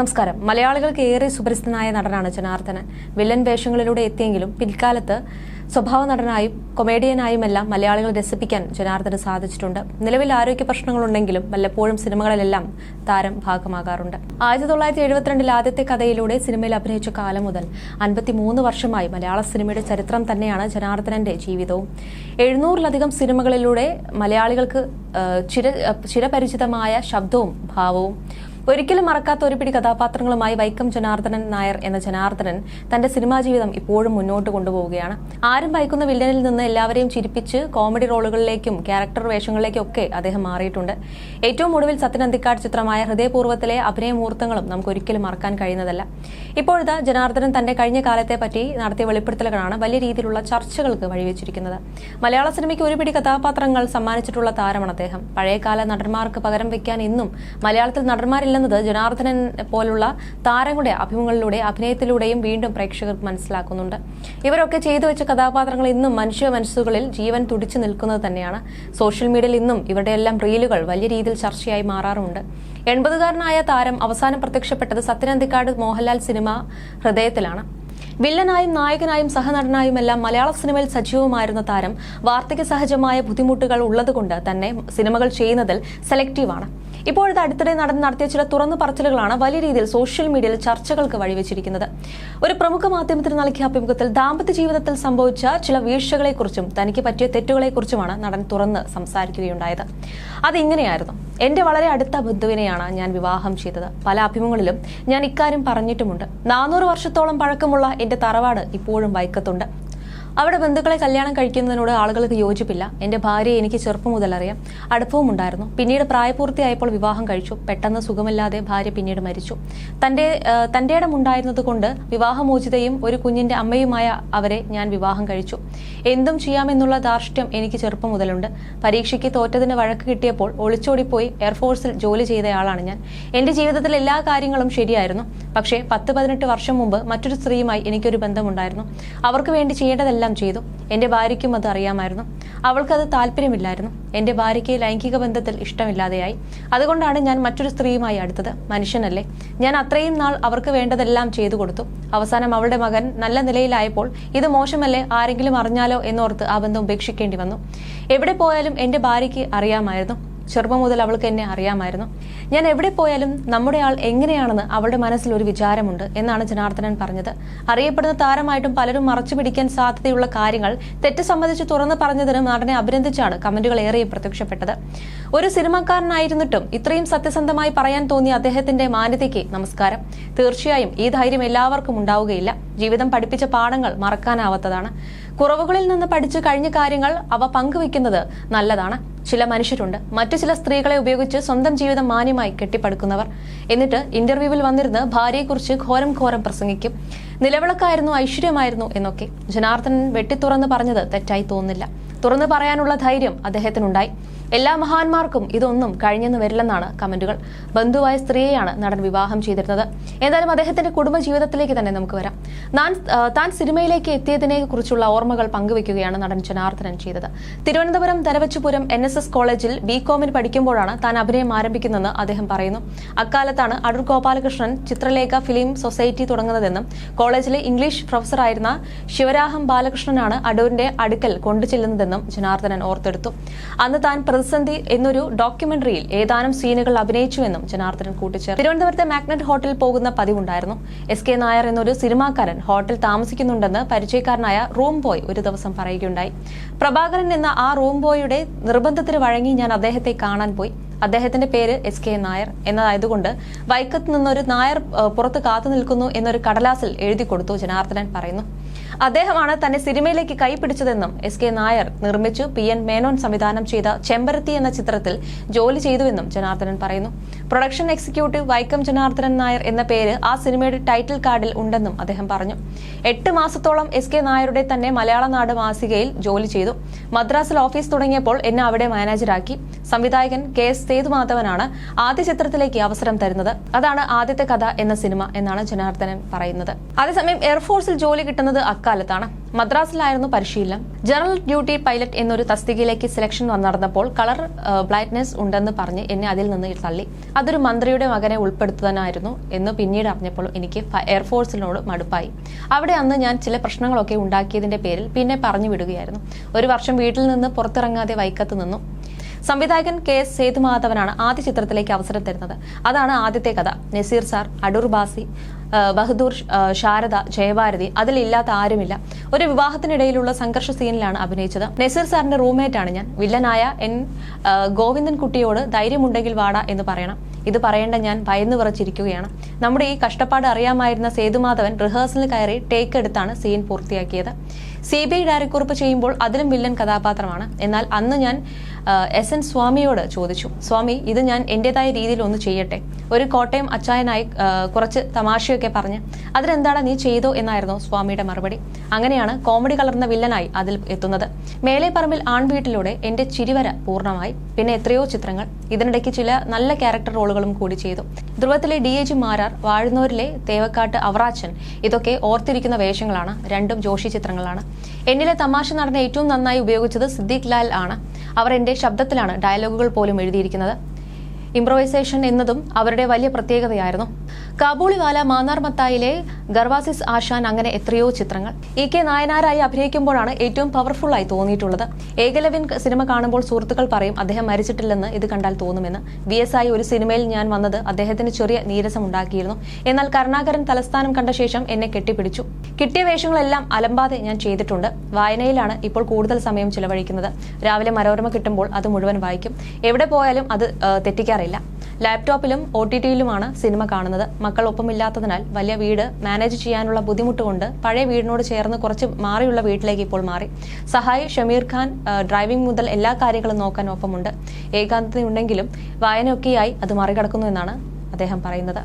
നമസ്കാരം. മലയാളികൾക്ക് ഏറെ സുപരിചിതനായ നടനാണ് ജനാർദ്ദനൻ. വില്ലൻ വേഷങ്ങളിലൂടെ എത്തിയെങ്കിലും പിൽക്കാലത്ത് സ്വഭാവ നടനായും കൊമേഡിയനായുമെല്ലാം മലയാളികൾ രസിപ്പിക്കാൻ ജനാർദ്ദന് സാധിച്ചിട്ടുണ്ട്. നിലവിൽ ആരോഗ്യ പ്രശ്നങ്ങളുണ്ടെങ്കിലും വല്ലപ്പോഴും സിനിമകളിലെല്ലാം താരം ഭാഗമാകാറുണ്ട്. ആയിരത്തി തൊള്ളായിരത്തി എഴുപത്തിരണ്ടിൽ ആദ്യത്തെ കഥയിലൂടെ സിനിമയിൽ അഭിനയിച്ച കാലം മുതൽ അൻപത്തിമൂന്ന് വർഷമായി മലയാള സിനിമയുടെ ചരിത്രം തന്നെയാണ് ജനാർദ്ദനന്റെ ജീവിതവും. എഴുന്നൂറിലധികം സിനിമകളിലൂടെ മലയാളികൾക്ക് ചിര ചിരപരിചിതമായ ശബ്ദവും ഭാവവും ഒരിക്കലും മറക്കാത്ത ഒരു പിടി കഥാപാത്രങ്ങളുമായി വൈക്കം ജനാർദ്ദനൻ നായർ എന്ന ജനാർദ്ദനൻ തന്റെ സിനിമാ ജീവിതം ഇപ്പോഴും മുന്നോട്ട് കൊണ്ടുപോവുകയാണ്. ആരും ഭയക്കുന്ന വില്ലനിൽ നിന്ന് എല്ലാവരെയും ചിരിപ്പിച്ച് കോമഡി റോളുകളിലേക്കും ക്യാരക്ടർ വേഷങ്ങളിലേക്കും ഒക്കെ അദ്ദേഹം മാറിയിട്ടുണ്ട്. ഏറ്റവും ഒടുവിൽ സത്യൻ അന്തിക്കാട് ചിത്രമായ ഹൃദയപൂർവത്തിലെ അഭിനയ മുഹൂർത്തങ്ങളും നമുക്ക് ഒരിക്കലും മറക്കാൻ കഴിയുന്നതല്ല. ഇപ്പോഴത്തെ ജനാർദ്ദനൻ തന്റെ കഴിഞ്ഞ കാലത്തെ പറ്റി നടത്തിയ വെളിപ്പെടുത്തലുകളാണ് വലിയ രീതിയിലുള്ള ചർച്ചകൾക്ക് വഴിവെച്ചിരിക്കുന്നത്. മലയാള സിനിമയ്ക്ക് ഒരുപിടി കഥാപാത്രങ്ങൾ സമ്മാനിച്ചിട്ടുള്ള താരമാണ് അദ്ദേഹം. പഴയകാല നടന്മാർക്ക് പകരം വെക്കാൻ ഇന്നും മലയാളത്തിൽ നടന്മാരില്ലെന്നത് ജനാർദ്ദനൻ പോലുള്ള താരങ്ങളുടെ അഭിമുഖങ്ങളിലൂടെ അഭിനയത്തിലൂടെയും വീണ്ടും പ്രേക്ഷകർക്ക് മനസ്സിലാക്കുന്നുണ്ട്. ഇവരൊക്കെ ചെയ്തു വെച്ച കഥാപാത്രങ്ങൾ ഇന്നും മനുഷ്യ മനസ്സുകളിൽ ജീവൻ തുടിച്ചു നിൽക്കുന്നത് തന്നെയാണ്. സോഷ്യൽ മീഡിയയിൽ ഇന്നും ഇവരുടെ എല്ലാം റീലുകൾ വലിയ രീതിയിൽ ചർച്ചയായി മാറാറുണ്ട് എൺപതുകാരനായ താരം അവസാനം പ്രത്യക്ഷപ്പെട്ടത് സത്യനന്ദിക്കാട് മോഹൻലാൽ സിനിമ ഹൃദയത്തിലാണ്. വില്ലനായും നായകനായും സഹനടനായും എല്ലാം മലയാള സിനിമയിൽ സജീവമായിരുന്ന താരം വാർദ്ധക്യ സഹജമായ ബുദ്ധിമുട്ടുകൾ ഉള്ളതുകൊണ്ട് തന്നെ സിനിമകൾ ചെയ്യുന്നതിൽ സെലക്റ്റീവാണ് ഇപ്പോഴത്തെ അടുത്തിടെ നടൻ നടത്തിയ ചില തുറന്നു പറച്ചിലുകളാണ് വലിയ രീതിയിൽ സോഷ്യൽ മീഡിയയിൽ ചർച്ചകൾക്ക് വഴിവെച്ചിരിക്കുന്നത്. ഒരു പ്രമുഖ മാധ്യമത്തിന് നൽകിയ അഭിമുഖത്തിൽ ദാമ്പത്യ ജീവിതത്തിൽ സംഭവിച്ച ചില വീഴ്ചകളെക്കുറിച്ചും തനിക്ക് പറ്റിയ തെറ്റുകളെക്കുറിച്ചുമാണ് നടൻ തുറന്ന് സംസാരിക്കുകയുണ്ടായത്. അതിങ്ങനെയായിരുന്നു. എന്റെ വളരെ അടുത്ത ബന്ധുവിനെയാണ് ഞാൻ വിവാഹം ചെയ്തത്. പല അഭിമുഖങ്ങളിലും ഞാൻ ഇക്കാര്യം പറഞ്ഞിട്ടുമുണ്ട്. നാനൂറ് വർഷത്തോളം പഴക്കമുള്ള എന്റെ തറവാട് ഇപ്പോഴും വൈക്കത്തുണ്ട്. അവിടെ ബന്ധുക്കളെ കല്യാണം കഴിക്കുന്നതിനോട് ആളുകൾക്ക് യോജിപ്പില്ല. എന്റെ ഭാര്യയെ എനിക്ക് ചെറുപ്പം മുതൽ അറിയാം. അടുപ്പവും ഉണ്ടായിരുന്നു. പിന്നീട് പ്രായപൂർത്തിയായപ്പോൾ വിവാഹം കഴിച്ചു. പെട്ടെന്ന് സുഖമില്ലാതെ ഭാര്യ പിന്നീട് മരിച്ചു. തന്റെ തന്റെ ഇടം ഉണ്ടായിരുന്നത് കൊണ്ട് വിവാഹമോചിതയും ഒരു കുഞ്ഞിന്റെ അമ്മയുമായ അവരെ ഞാൻ വിവാഹം കഴിച്ചു. എന്തും ചെയ്യാമെന്നുള്ള ധാർഷ്ട്യം എനിക്ക് ചെറുപ്പം മുതലുണ്ട്. പരീക്ഷയ്ക്ക് തോറ്റതിന് വഴക്ക് കിട്ടിയപ്പോൾ ഒളിച്ചോടിപ്പോയി എയർഫോഴ്സിൽ ജോലി ചെയ്തയാളാണ് ഞാൻ. എന്റെ ജീവിതത്തിൽ എല്ലാ കാര്യങ്ങളും ശരിയായിരുന്നു. പക്ഷേ പത്ത് പതിനെട്ട് വർഷം മുമ്പ് മറ്റൊരു സ്ത്രീയുമായി എനിക്കൊരു ബന്ധമുണ്ടായിരുന്നു. അവർക്ക് വേണ്ടി ചെയ്യേണ്ടതെല്ലാം ചെയ്തു. എന്റെ ഭാര്യയ്ക്കും അത് അറിയാമായിരുന്നു. അവൾക്കത് താല്പര്യമില്ലായിരുന്നു. എന്റെ ഭാര്യയ്ക്ക് ലൈംഗിക ബന്ധത്തിൽ ഇഷ്ടമില്ലാതെയായി. അതുകൊണ്ടാണ് ഞാൻ മറ്റൊരു സ്ത്രീയുമായി അടുത്തത്. മനുഷ്യനല്ലേ. ഞാൻ അത്രയും നാൾ അവർക്ക് വേണ്ടതെല്ലാം ചെയ്തു കൊടുത്തു. അവസാനം അവളുടെ മകൻ നല്ല നിലയിലായപ്പോൾ ഇത് മോശമല്ലേ ആരെങ്കിലും അറിഞ്ഞാലോ എന്നോർത്ത് ആ ബന്ധം ഉപേക്ഷിക്കേണ്ടി വന്നു. എവിടെ പോയാലും എന്റെ ഭാര്യയ്ക്ക് അറിയാമായിരുന്നു. ചെറുപ്പം മുതൽ അവൾക്ക് എന്നെ അറിയാമായിരുന്നു. ഞാൻ എവിടെ പോയാലും നമ്മുടെ ആൾ എങ്ങനെയാണെന്ന് അവളുടെ മനസ്സിൽ ഒരു വിചാരമുണ്ട് എന്നാണ് ജനാർദ്ദനൻ പറഞ്ഞത്. അറിയപ്പെടുന്ന താരമായിട്ടും പലരും മറച്ചു പിടിക്കാൻ സാധ്യതയുള്ള കാര്യങ്ങൾ തെറ്റ് സംബന്ധിച്ച് തുറന്നു പറഞ്ഞതിന് നടനെ അഭിനന്ദിച്ചാണ് കമന്റുകൾ ഏറെ പ്രത്യക്ഷപ്പെട്ടത്. ഒരു സിനിമാക്കാരനായിരുന്നിട്ടും ഇത്രയും സത്യസന്ധമായി പറയാൻ തോന്നിയ അദ്ദേഹത്തിന്റെ മാന്യതയ്ക്ക് നമസ്കാരം. തീർച്ചയായും ഈ ധൈര്യം എല്ലാവർക്കും ഉണ്ടാവുകയില്ല. ജീവിതം പഠിപ്പിച്ച പാഠങ്ങൾ മറക്കാനാവാത്തതാണ്. കുറവുകളിൽ നിന്ന് പഠിച്ചു കഴിഞ്ഞ കാര്യങ്ങൾ അവ പങ്കുവെക്കുന്നത് നല്ലതാണ്. ചില മനുഷ്യരുണ്ട്. മറ്റു ചില സ്ത്രീകളെ ഉപയോഗിച്ച് സ്വന്തം ജീവിതം മാന്യമായി കെട്ടിപ്പടുക്കുന്നവർ. എന്നിട്ട് ഇന്റർവ്യൂവിൽ വന്നിരുന്ന് ഭാര്യയെക്കുറിച്ച് ഘോരം ഘോരം പ്രസംഗിക്കും. നിലവിളക്കായിരുന്നു ഐശ്വര്യമായിരുന്നു എന്നൊക്കെ. ജനാർദ്ദനൻ വെട്ടിത്തുറന്ന് പറഞ്ഞത് തെറ്റായി തോന്നുന്നില്ല. തുറന്നു പറയാനുള്ള ധൈര്യം അദ്ദേഹത്തിനുണ്ടായി. എല്ലാ മഹാന്മാർക്കും ഇതൊന്നും കഴിഞ്ഞെന്ന് വരില്ലെന്നാണ് കമന്റുകൾ. ബന്ധുവായ സ്ത്രീയെയാണ് നടൻ വിവാഹം ചെയ്തിരുന്നത്. എന്തായാലും അദ്ദേഹത്തിന്റെ കുടുംബ ജീവിതത്തിലേക്ക് തന്നെ നമുക്ക് വരാം. താൻ താൻ സിനിമയിലേക്ക് എത്തിയതിനെ കുറിച്ചുള്ള ഓർമ്മകൾ പങ്കുവെക്കുകയാണ് നടൻ ജനാർദ്ദനൻ ചെയ്തത്. തിരുവനന്തപുരം തലവച്ചുപുരം എൻ എസ് എസ് കോളേജിൽ ബി കോമിന് പഠിക്കുമ്പോഴാണ് താൻ അഭിനയം ആരംഭിക്കുന്നതെന്ന് അദ്ദേഹം പറയുന്നു. അക്കാലത്താണ് അടൂർ ഗോപാലകൃഷ്ണൻ ചിത്രലേഖ ഫിലിം സൊസൈറ്റി തുടങ്ങുന്നതെന്നും കോളേജിലെ ഇംഗ്ലീഷ് പ്രൊഫസറായിരുന്ന ശിവരാഹം ബാലകൃഷ്ണനാണ് അടൂരിന്റെ അടുക്കൽ കൊണ്ടുചെല്ലുന്നതെന്നും ജനാർദ്ദനൻ ഓർത്തെടുത്തു. അന്ന് താൻ പ്രതിസന്ധി എന്നൊരു ഡോക്യുമെന്ററിയിൽ ഏതാനും സീനുകൾ അഭിനയിച്ചുവെന്നും ജനാർദ്ദനൻ കൂട്ടിച്ചേർത്തു. തിരുവനന്തപുരത്തെ മാഗ്നറ്റ് ഹോട്ടലിൽ പോകുന്ന പതിവുണ്ടായിരുന്നു. എസ് കെ നായർ എന്നൊരു സിനിമാക്കാരൻ ഹോട്ടൽ താമസിക്കുന്നുണ്ടെന്ന് പരിചയക്കാരനായ റൂം ബോയ് ഒരു ദിവസം പറയുകയുണ്ടായി. പ്രഭാകരൻ എന്ന ആ റൂം ബോയുടെ നിർബന്ധത്തിന് വഴങ്ങി ഞാൻ അദ്ദേഹത്തെ കാണാൻ പോയി. അദ്ദേഹത്തിന്റെ പേര് എസ് കെ നായർ എന്നതായതുകൊണ്ട് വൈക്കത്ത് നിന്നൊരു നായർ പുറത്ത് കാത്തു നിൽക്കുന്നു എന്നൊരു കടലാസിൽ എഴുതി കൊടുത്തു ജനാർദ്ദനൻ പറയുന്നു. അദ്ദേഹമാണ് തന്നെ സിനിമയിലേക്ക് കൈപിടിച്ചതെന്നും എസ് കെ നായർ നിർമ്മിച്ചു പി എൻ മേനോൻ സംവിധാനം ചെയ്ത ചെമ്പരത്തി എന്ന ചിത്രത്തിൽ ജോലി ചെയ്തുവെന്നും ജനാർദ്ദനൻ പറയുന്നു. പ്രൊഡക്ഷൻ എക്സിക്യൂട്ടീവ് വൈക്കം ജനാർദ്ദനൻ നായർ എന്ന പേര് ആ സിനിമയുടെ ടൈറ്റിൽ കാർഡിൽ ഉണ്ടെന്നും അദ്ദേഹം പറഞ്ഞു. എട്ട് മാസത്തോളം എസ് കെ നായരുടെ തന്നെ മലയാള നാട് മാസികയിൽ ജോലി ചെയ്തു. മദ്രാസിൽ ഓഫീസ് തുടങ്ങിയപ്പോൾ എന്നെ അവിടെ മാനേജറാക്കി സംവിധായകൻ കെ എസ് സേതുമാധവനാണ് ആദ്യ ചിത്രത്തിലേക്ക് അവസരം തരുന്നത്. അതാണ് ആദ്യത്തെ കഥ എന്ന സിനിമ എന്നാണ് ജനാർദ്ദനൻ പറയുന്നത്. അതേസമയം എയർഫോഴ്സിൽ ജോലി കിട്ടുന്നത് അക്കാലത്താണ് മദ്രാസിലായിരുന്നു പരിശീലനം. ജനറൽ ഡ്യൂട്ടി പൈലറ്റ് എന്നൊരു തസ്തികയിലേക്ക് സെലക്ഷൻ നടന്നപ്പോൾ കളർ ബ്ലൈറ്റ്നെസ് ഉണ്ടെന്ന് പറഞ്ഞ് എന്നെ അതിൽ നിന്ന് തള്ളി. അതൊരു മന്ത്രിയുടെ മകനെ ഉൾപ്പെടുത്താനായിരുന്നു എന്ന് പിന്നീട് അറിഞ്ഞപ്പോൾ എനിക്ക് എയർഫോഴ്സിനോട് മടുപ്പായി. അവിടെ അന്ന് ഞാൻ ചില പ്രശ്നങ്ങളൊക്കെ ഉണ്ടാക്കിയതിന്റെ പേരിൽ പിന്നെ പറഞ്ഞു വിടുകയായിരുന്നു. ഒരു വർഷം വീട്ടിൽ നിന്ന് പുറത്തിറങ്ങാതെ വൈക്കത്ത് നിന്നു. സംവിധായകൻ കെ എസ് സേതുമാധവനാണ് ആദ്യ ചിത്രത്തിലേക്ക് അവസരം തരുന്നത്. അതാണ് ആദ്യത്തെ കഥ. നസീർ സാർ അടൂർ ബാസി ബഹദൂർ ശാരദ ജയഭാരതി അതിലില്ലാത്ത ആരുമില്ല. ഒരു വിവാഹത്തിനിടയിലുള്ള സംഘർഷ സീനിലാണ് അഭിനയിച്ചത്. നസീർ സാറിന്റെ റൂംമേറ്റ് ആണ് ഞാൻ. വില്ലനായ എൻ ഗോവിന്ദൻ കുട്ടിയോട് ധൈര്യമുണ്ടെങ്കിൽ വാടാ എന്ന് പറയണം. ഇത് പറയേണ്ട ഞാൻ ഭയന്നു വിറച്ചിരിക്കുകയാണ്. നമ്മുടെ ഈ കഷ്ടപ്പാട് അറിയാമായിരുന്ന സേതുമാധവൻ റിഹേഴ്സലിൽ കയറി ടേക്ക് എടുത്താണ് സീൻ പൂർത്തിയാക്കിയത്. സി ബി ഐ ഡയറിക്കുറിപ്പ് ചെയ്യുമ്പോൾ അതിലും വില്ലൻ കഥാപാത്രമാണ്. എന്നാൽ അന്ന് ഞാൻ എസ് എൻ സ്വാമിയോട് ചോദിച്ചു സ്വാമി ഇത് ഞാൻ എന്റെതായ രീതിയിൽ ഒന്ന് ചെയ്യട്ടെ? ഒരു കോട്ടയം അച്ചായനായി കുറച്ച് തമാശയൊക്കെ പറഞ്ഞ് അതിലെന്താണ് നീ ചെയ്തോ? എന്നായിരുന്നു സ്വാമിയുടെ മറുപടി. അങ്ങനെയാണ് കോമഡി കലർന്ന വില്ലനായി അതിൽ എത്തുന്നത്. മേലെ പറമ്പിൽ ആൺവീട്ടിലൂടെ എന്റെ ചിരിവര പൂർണമായി. പിന്നെ എത്രയോ ചിത്രങ്ങൾ. ഇതിനിടയ്ക്ക് ചില നല്ല ക്യാരക്ടർ റോളുകളും കൂടി ചെയ്തു. ധ്രുവത്തിലെ ഡി എ ജി മാരാർ വാഴുന്നൂരിലെ തേവക്കാട്ട് അവറാച്ചൻ ഇതൊക്കെ ഓർത്തിരിക്കുന്ന വേഷങ്ങളാണ്. രണ്ടും ജോഷി ചിത്രങ്ങളാണ്. എന്നിലെ തമാശ നടനെ ഏറ്റവും നന്നായി ഉപയോഗിച്ചത് സിദ്ദീഖ് ലാൽ ആണ്. അവർ എന്റെ ശബ്ദത്തിലാണ് ഡയലോഗുകൾ പോലും എഴുതിയിരിക്കുന്നത്. ഇംപ്രവൈസേഷൻ എന്നതും അവരുടെ വലിയ പ്രത്യേകതയായിരുന്നു. കാബൂളിവാല മാന്നാർ മത്തായിലെ ഗർവാസിസ് ആശാൻ അങ്ങനെ എത്രയോ ചിത്രങ്ങൾ. ഇ കെ നായനാരായി അഭിനയിക്കുമ്പോഴാണ് ഏറ്റവും ആയി തോന്നിയിട്ടുള്ളത്. ഏകലവ്യൻ സിനിമ കാണുമ്പോൾ സുഹൃത്തുക്കൾ പറയും അദ്ദേഹം മരിച്ചിട്ടില്ലെന്ന് ഇത് കണ്ടാൽ തോന്നുമെന്ന്. വി എസ് ആയി ഒരു സിനിമയിൽ ഞാൻ വന്നത് അദ്ദേഹത്തിന് ചെറിയ നീരസം ഉണ്ടാക്കിയിരുന്നു. എന്നാൽ കരുണാകരൻ തലസ്ഥാനം കണ്ട ശേഷം എന്നെ കെട്ടിപ്പിടിച്ചു. കിട്ടിയ വേഷങ്ങളെല്ലാം അലമ്പാതെ ഞാൻ ചെയ്തിട്ടുണ്ട്. വായനയിലാണ് ഇപ്പോൾ കൂടുതൽ സമയം ചിലവഴിക്കുന്നത്. രാവിലെ മനോരമ കിട്ടുമ്പോൾ അത് മുഴുവൻ വായിക്കും. എവിടെ പോയാലും അത് ആ, തെറ്റിക്കാറില്ല ലാപ്ടോപ്പിലും ഒ ടി ടിയിലുമാണ് സിനിമ കാണുന്നത്. മക്കൾ ഒപ്പമില്ലാത്തതിനാൽ വലിയ വീട് മാനേജ് ചെയ്യാനുള്ള ബുദ്ധിമുട്ട് കൊണ്ട് പഴയ വീടിനോട് ചേർന്ന് കുറച്ച് മാറിയുള്ള വീട്ടിലേക്ക് ഇപ്പോൾ മാറി. സഹായി ഷമീർ ഖാൻ ഡ്രൈവിംഗ് മുതൽ എല്ലാ കാര്യങ്ങളും നോക്കാൻ ഒപ്പമുണ്ട്. ഏകാന്തതയുണ്ടെങ്കിലും വായനയൊക്കെയായി അത് മറികടക്കുന്നു എന്നാണ് അദ്ദേഹം പറയുന്നത്.